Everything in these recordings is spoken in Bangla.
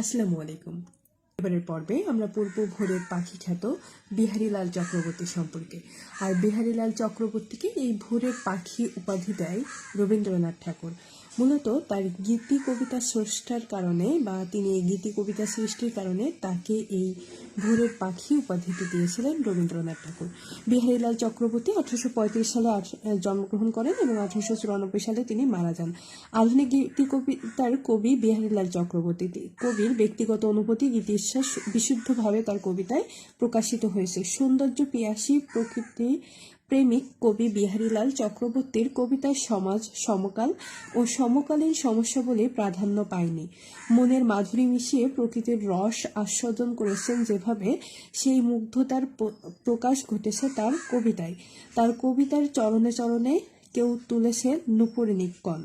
আসসালামু আলাইকুম। এবারের পর্বে আমরা পূর্ব ভোরের পাখি খ্যাত বিহারীলাল চক্রবর্তী সম্পর্কে। আর বিহারীলাল চক্রবর্তীকে এই ভোরের পাখি উপাধি দেয় রবীন্দ্রনাথ ঠাকুর। মূলত তার গীতি কবিতা স্রষ্টার কারণে বা তিনি এই গীতি কবিতা সৃষ্টির কারণে তাকে এই ভোরের পাখি উপাধিটি দিয়েছিলেন রবীন্দ্রনাথ ঠাকুর। বিহারীলাল চক্রবর্তী আঠারোশো পঁয়ত্রিশ সালে জন্মগ্রহণ করেন এবং আঠারোশো চুরানব্বই সালে তিনি মারা যান। আধুনিক গীতি কবিতার কবি বিহারীলাল চক্রবর্তী। কবির ব্যক্তিগত অনুভূতি গীতিশ্বাস বিশুদ্ধভাবে তার কবিতায় প্রকাশিত হয়েছে। সৌন্দর্য, পিয়াসী প্রকৃতি প্রেমিক কবি বিহারীলাল চক্রবর্তীর কবিতায় সমাজ, সমকাল ও সমকালীন সমস্যা বলে প্রাধান্য পায়নি। মনের মাধুরী মিশিয়ে প্রকৃতির রস আস্বাদন করেছেন যেভাবে সেই মুগ্ধতার প্রকাশ ঘটেছে তার কবিতায়। তার কবিতার চরণে চরণে কেউ তুলেছে নুপুর নিক্কন।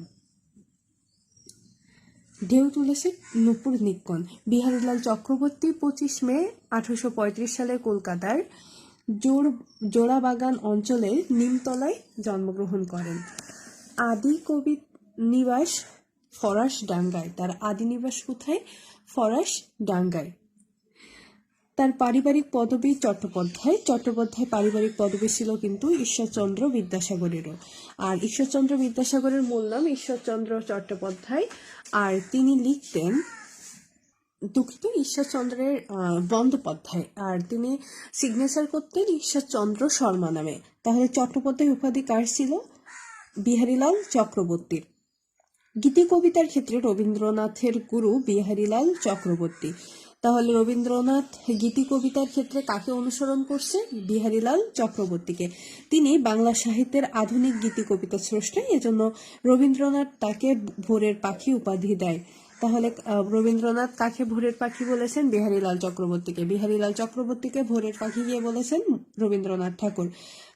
ঢেউ তুলেছে নুপুর নিক্কন। বিহারীলাল চক্রবর্তী পঁচিশ মে আঠারোশ পঁয়ত্রিশ সালে কলকাতার জোড়াবাগান অঞ্চলের নিমতলায় জন্মগ্রহণ করেন। আদি কবি নিবাস ফরাস ডাঙ্গায়। তার আদি নিবাস কোথায়? ফরাস ডাঙ্গায়। তার পারিবারিক পদবী চট্টোপাধ্যায়। চট্টোপাধ্যায় পারিবারিক পদবী ছিল কিন্তু ঈশ্বরচন্দ্র বিদ্যাসাগরেরও। আর ঈশ্বরচন্দ্র বিদ্যাসাগরের মূল নাম ঈশ্বরচন্দ্র চট্টোপাধ্যায়। আর তিনি লিখতেন দুঃখিত ঈশ্বরচন্দ্রের বন্দ্যোপাধ্যায়। আর তিনি সিগনেচার করতেন ঈশ্বরচন্দ্র শর্মা নামে। তাহলে চট্টোপাধ্যায় উপাধি কার ছিল? বিহারীলাল চক্রবর্তীর গীতি কবিতার ক্ষেত্রে রবীন্দ্রনাথের গুরু বিহারীলাল চক্রবর্তী। তাহলে রবীন্দ্রনাথ গীতি কবিতার ক্ষেত্রে কাকে অনুসরণ করছে বিহারীলাল চক্রবর্তীকে। তিনি বাংলা সাহিত্যের আধুনিক গীতি কবিতা স্রষ্টা এজন্য রবীন্দ্রনাথ তাকে ভোরের পাখি উপাধি দেয়। তাহলে রবীন্দ্রনাথ কাকে ভোরের পাখি বলেছেন? বিহারীলাল চক্রবর্তীকে। বিহারীলাল চক্রবর্তীকে ভোরের পাখি গিয়ে বলেছেন রবীন্দ্রনাথ ঠাকুর।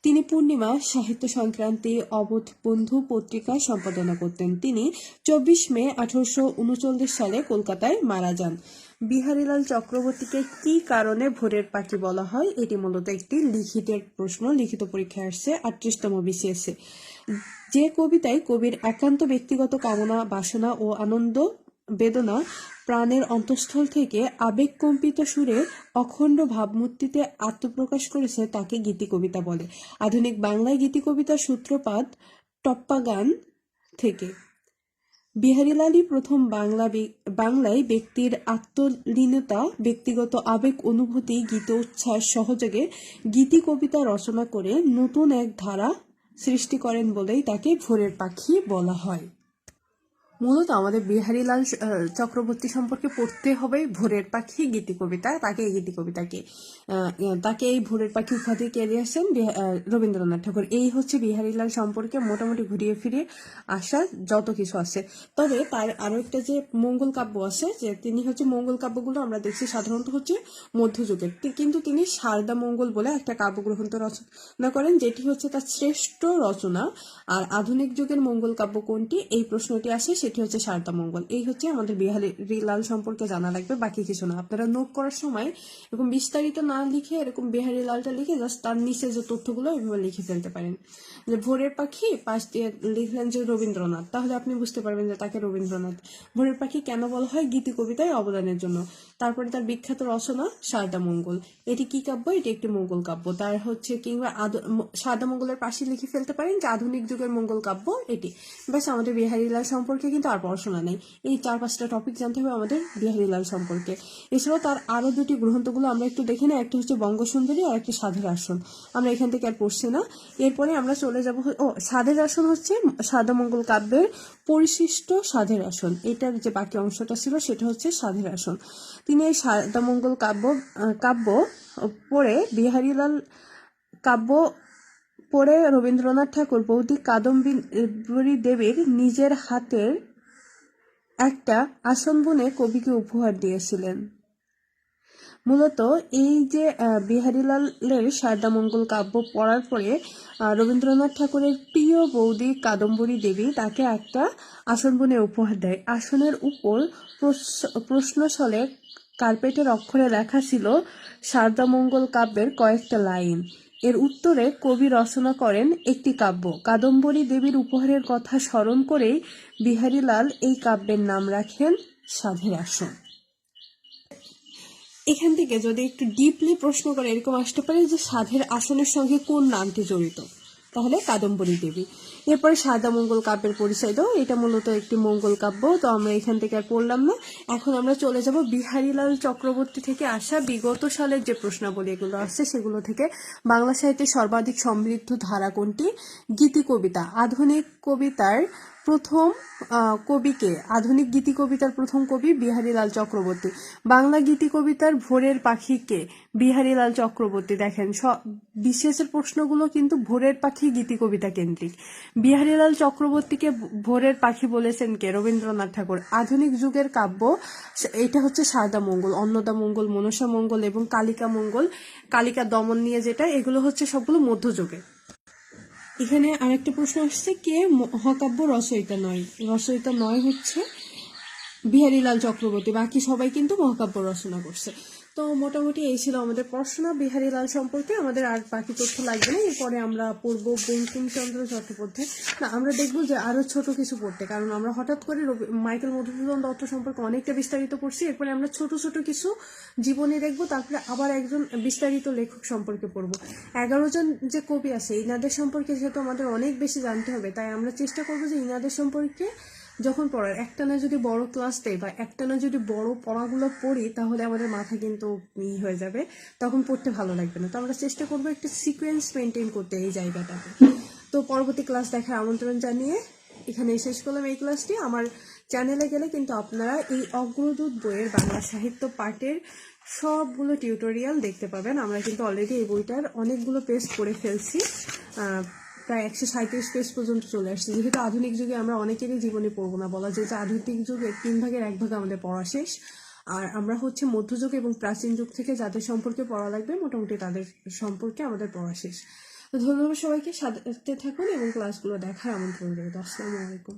তিনি পূর্ণিমা, সাহিত্য সংক্রান্তি, অবোধ বন্ধু, পত্রিকা সম্পাদনা করতেন। তিনি চব্বিশ মে আঠারোশো উনচল্লিশ সালে কলকাতায় মারা যান। বিহারীলাল চক্রবর্তীকে কি কারণে ভোরের পাখি বলা হয়? এটি মূলত একটি লিখিতের প্রশ্ন। লিখিত পরীক্ষায় আসছে আটত্রিশতম বিসিএসে যে কবিতায় কবির একান্ত ব্যক্তিগত কামনা, বাসনা ও আনন্দ বেদনা প্রাণের অন্তঃস্থল থেকে আবেগকম্পিত সুরে অখণ্ড ভাবমূর্তিতে আত্মপ্রকাশ করেছে তাকে গীতি কবিতা বলে। আধুনিক বাংলায় গীতি কবিতার সূত্রপাত টপ্পা গান থেকে। বিহারীলালই প্রথম বাংলা বাংলায় ব্যক্তির আত্মলীনতা, ব্যক্তিগত আবেগ, অনুভূতি গীতোচ্ছ্বাস সহযোগে গীতি কবিতা রচনা করে নতুন এক ধারা সৃষ্টি করেন বলেই তাকে ভোরের পাখি বলা হয়। মূলত আমাদের বিহারীলাল চক্রবর্তী সম্পর্কে পড়তে হবে ভোরের পাখি গীতি কবিতা, তাকে এই গীতি কবিতাকে তাকে এই ভোরের পাখি উপাধি কে দিয়েছেন রবীন্দ্রনাথ ঠাকুর। এই হচ্ছে বিহারীলাল সম্পর্কে মোটামুটি ঘুরিয়ে ফিরিয়ে আসা যত কিছু আছে। তবে তার আরও একটা যে মঙ্গল কাব্য আছে, যে তিনি হচ্ছে মঙ্গল কাব্যগুলো আমরা দেখছি সাধারণত হচ্ছে মধ্যযুগের। কিন্তু তিনি সারদা মঙ্গল বলে একটা কাব্যগ্রন্থ রচনা করেন, যেটি হচ্ছে তার শ্রেষ্ঠ রচনা। আর আধুনিক যুগের মঙ্গল কাব্য কোনটি? এই প্রশ্নটি আসে সেটি হচ্ছে সারদা মঙ্গল। এই হচ্ছে আমাদের বিহারি লাল সম্পর্কে জানা লাগবে, বাকি কিছু না। আপনারা নোট করার সময় এরকম বিস্তারিত না লিখে এরকম বিহারি লালটা লিখে জাস্ট তার নিচে যে তথ্যগুলো এভাবে লিখে ফেলতে পারেন। যে ভোরের পাখি পাশ দিয়ে লিখলেন যে রবীন্দ্রনাথ। তাহলে আপনি বুঝতে পারবেন যে তাকে রবীন্দ্রনাথ। ভোরের পাখি কেন বলা হয় গীতি কবিতায় অবদানের জন্য। তারপরে তার বিখ্যাত রচনা সারদা মঙ্গল। এটি কি কাব্য? এটি একটি মঙ্গল কাব্য। তার হচ্ছে কিংবা সারদা মঙ্গলের পাশে লিখে ফেলতে পারেন যে আধুনিক যুগের মঙ্গল কাব্য এটি। ব্যাস, আমাদের বিহারীলাল সম্পর্কে কিন্তু আর পড়াশোনা নেই। এই চার পাঁচটা টপিক জানতে হবে আমাদের বিহারীলাল সম্পর্কে। এছাড়াও তার আরও দুটি গ্রন্থগুলো আমরা একটু দেখি না একটা হচ্ছে বঙ্গসুন্দরী আর একটা সাধের আসন। আমরা এখান থেকে আর পড়ছি না। এরপরে আমরা চলে যাব ও, সাধের আসন হচ্ছে সাদা মঙ্গল কাব্যের পরিশিষ্ট সাধের আসন। এটার যে বাকি অংশটা ছিল সেটা হচ্ছে সাধের আসন। তিনি এই সাদামঙ্গল কাব্য কাব্য পড়ে বিহারীলাল কাব্য পড়ে রবীন্দ্রনাথ ঠাকুর বৌদ্ধিক কাদম্বরী দেবীর নিজের হাতের একটা আসন বুনে কবিকে উপহার দিয়েছিলেন। মূলত এই যে বিহারীলালের সারদামঙ্গল কাব্য পড়ার পরে রবীন্দ্রনাথ ঠাকুরের প্রিয় বৌদি কাদম্বরী দেবী তাকে একটা আসন বনে উপহার দেয়। আসনের উপর প্রশ্নস্থলে কার্পেটের অক্ষরে লেখা ছিল সারদামঙ্গল কাব্যের কয়েকটা লাইন। এর উত্তরে কবি রচনা করেন একটি কাব্য। কাদম্বরী দেবীর উপহারের কথা স্মরণ করেই বিহারীলাল এই কাব্যের নাম রাখেন সাধের আসন। এখান থেকে যদি একটু ডিপলি প্রশ্ন করে এরকম আসতে পারে যে সাধের আসনের সঙ্গে কোন নামটি জড়িত? তাহলে কাদম্বরী দেবী। এরপরে সাদা মঙ্গল কাব্যের পরিচয় দাও। এটা মূলত একটি মঙ্গল কাব্য, তো আমরা এখান থেকে আর পড়লাম না। এখন আমরা চলে যাব বিহারীলাল চক্রবর্তী থেকে আসা বিগত সালের যে প্রশ্নাবলী এগুলো আসছে, সেগুলো থেকে বাংলা সাহিত্যের সর্বাধিক সমৃদ্ধ ধারা কোনটি? গীতি কবিতা। আধুনিক কবিতার প্রথম কবিকে আধুনিক গীতি কবিতার প্রথম কবি বিহারীলাল চক্রবর্তী। বাংলা গীতি কবিতার ভোরের পাখিকে বিহারীলাল চক্রবর্তী। দেখেন বিশেষের প্রশ্নগুলো কিন্তু ভোরের পাখি গীতি কবিতা কেন্দ্রিক। বিহারীলাল চক্রবর্তীকে ভোরের পাখি বলেছেন কে? রবীন্দ্রনাথ ঠাকুর। আধুনিক যুগের কাব্য এটা হচ্ছে সারদা মঙ্গল, অন্নদা মঙ্গল, মনসা মঙ্গল এবং কালিকা মঙ্গল, কালিকা দমন নিয়ে যেটা, এগুলো হচ্ছে সবগুলো মধ্যযুগে। এখানে আরেকটা প্রশ্ন আসছে, কে মহাকাব্য রচয়িতা নয়? রচয়িতা নয় হচ্ছে বিহারীলাল চক্রবর্তী, বাকি সবাই কিন্তু মহাকাব্য রচনা করছে। তো মোটামুটি এই ছিল আমাদের পড়াশোনা। বিহারীলাল সম্পর্কে আমাদের আর বাকি তথ্য লাগবে না। এরপরে আমরা পড়ব বঙ্কিমচন্দ্র চট্টোপাধ্যায়। না, আমরা দেখব যে আরও ছোট কিছু পড়তে, কারণ আমরা হঠাৎ করে মাইকেল মধুসূদন দত্ত সম্পর্কে অনেকটা বিস্তারিত পড়ছি। এরপরে আমরা ছোট ছোট কিছু জীবনী দেখব, তারপরে আবার একজন বিস্তারিত লেখক সম্পর্কে পড়ব। এগারো জন যে কবি আছে, ইনাদের সম্পর্কে যেহেতু আমাদের অনেক বেশি জানতে হবে, তাই আমরা চেষ্টা করব যে ইনাদের সম্পর্কে যখন পড়ার একটানা যদি বড় ক্লাস দেয় বা একটানা যদি বড় পড়াগুলো পড়ি, তাহলে আমাদের মাথা কিন্তু ই হয়ে যাবে, তখন পড়তে ভালো লাগবে না। তো আমরা চেষ্টা করব একটু সিকোয়েন্স মেনটেন করতে এই জায়গাটাতে। তো পরবর্তী ক্লাস দেখার আমন্ত্রণ জানিয়ে এখানে শেষ করলাম এই ক্লাসটি আমার চ্যানেলে গেলে কিন্তু আপনারা এই অগ্রদূত বইয়ের বাংলা সাহিত্য পাঠের সবগুলো টিউটোরিয়াল দেখতে পাবেন। আমরা কিন্তু অলরেডি এই বইটার অনেকগুলো পেজ করে ফেলছি। প্রায় একশো সাঁত্রিশ পেজ পর্যন্ত চলে আসছে। যেহেতু আধুনিক যুগে আমরা অনেকেরই জীবনে পড়ব না, বলা যায় যে আধুনিক যুগে তিন ভাগের এক ভাগ আমাদের পড়া শেষ। আর আমরা হচ্ছে মধ্যযুগ এবং প্রাচীন যুগ থেকে যাদের সম্পর্কে পড়া লাগবে, মোটামুটি তাদের সম্পর্কে আমাদের পড়া শেষ। তো ধন্যবাদ সবাইকে, সাথে থাকুন এবং ক্লাসগুলো দেখার আমন্ত্রণ রইল। আসসালামু আলাইকুম।